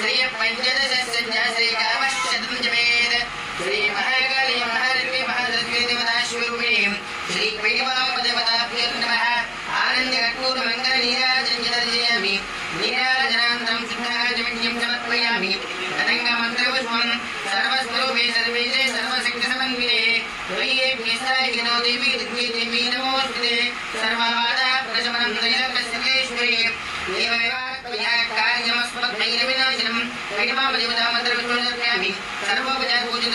श्री पञ्चदशसञ्जा श्रीमहाकाली महालक्ष्मी महालक्ष्मी देवताश्वरूपिणीं श्रीपैडवापदेवताभ्यो नमः आनन्दकर्पूरमङ्गलनीराजं नीराजनान्तरं सिद्धाजमिन्यं समर्पयामि अनङ्गमन्त्रपुष्पं सर्वस्वरूपे सर्वेशे सर्वशक्तिसमन्विते त्वय्येभ्यस्ताय देवी देवी नमोऽस्तुते వినాయకార్యమస్మద్భైరవినాశనం వైడమాపదేవతామంత్రవిష్ణుదర్శయామి సర్వోపచార పూజిత